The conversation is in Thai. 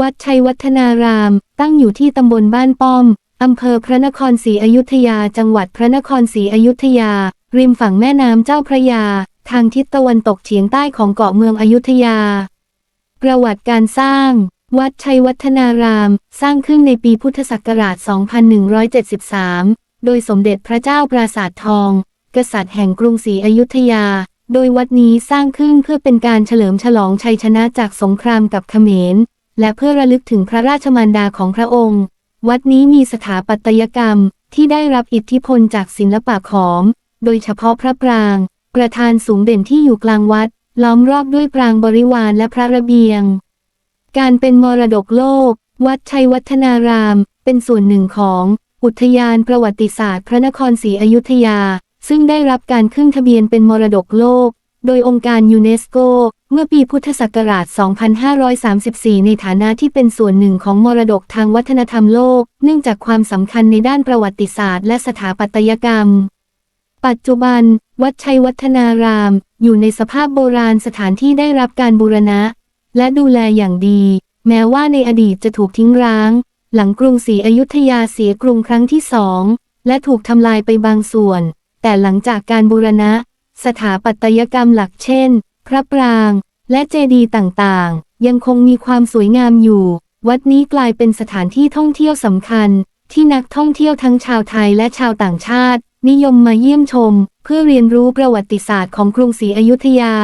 วัดชัยวัฒนาราม ตั้งอยู่ที่ตำบลบ้านป้อม อำเภอพระนครศรีอยุธยา จังหวัดพระนครศรีอยุธยา ริมฝั่งแม่น้ำเจ้าพระยา ทางทิศตะวันตกเฉียงใต้ของเกาะเมืองอยุธยา ประวัติการสร้าง วัดชัยวัฒนาราม สร้างขึ้นในปีพุทธศักราช 2173 โดยสมเด็จพระเจ้าปราสาททอง กษัตริย์แห่งกรุงศรีอยุธยา โดยวัดนี้สร้างขึ้นเพื่อเป็นการเฉลิมฉลองชัยชนะจากสงครามกับเขมร และเพื่อระลึกถึงพระราชมารดาของพระองค์ วัดนี้มีสถาปัตยกรรมที่ได้รับอิทธิพลจากศิลปะขอม โดยเฉพาะพระปราง ประธานสูงเด่นที่อยู่กลางวัด ล้อมรอบด้วยปรางบริวารและพระระเบียง การเป็นมรดกโลก วัดชัยวัฒนาราม เป็นส่วนหนึ่งของ อุทยานประวัติศาสตร์ พระนครศรีอยุธยา ซึ่งได้รับการขึ้นทะเบียนเป็นมรดกโลก โดยองค์การยูเนสโก เมื่อปีพุทธศักราช 2534 ในฐานะที่เป็นส่วนหนึ่งของมรดกทางวัฒนธรรมโลก เนื่องจากความสำคัญในด้านประวัติศาสตร์และสถาปัตยกรรม ปัจจุบัน วัดชัยวัฒนาราม อยู่ในสภาพโบราณสถานที่ได้รับการบูรณะ และดูแลอย่างดี แม้ว่าในอดีตจะถูกทิ้งร้าง หลังกรุงศรีอยุธยาเสียกรุงครั้งที่สองและถูกทำลายไปบางส่วน แต่หลังจากการบูรณะ สถาปัตยกรรมหลักเช่น พระปราง และเจดีย์ต่างๆ ยังคงมีความสวยงามอยู่ วัดนี้กลายเป็นสถานที่ท่องเที่ยวสำคัญ ที่นักท่องเที่ยวทั้งชาวไทยและชาวต่างชาติ นิยมมาเยี่ยมชม เพื่อเรียนรู้ประวัติศาสตร์ของกรุงศรีอยุธยา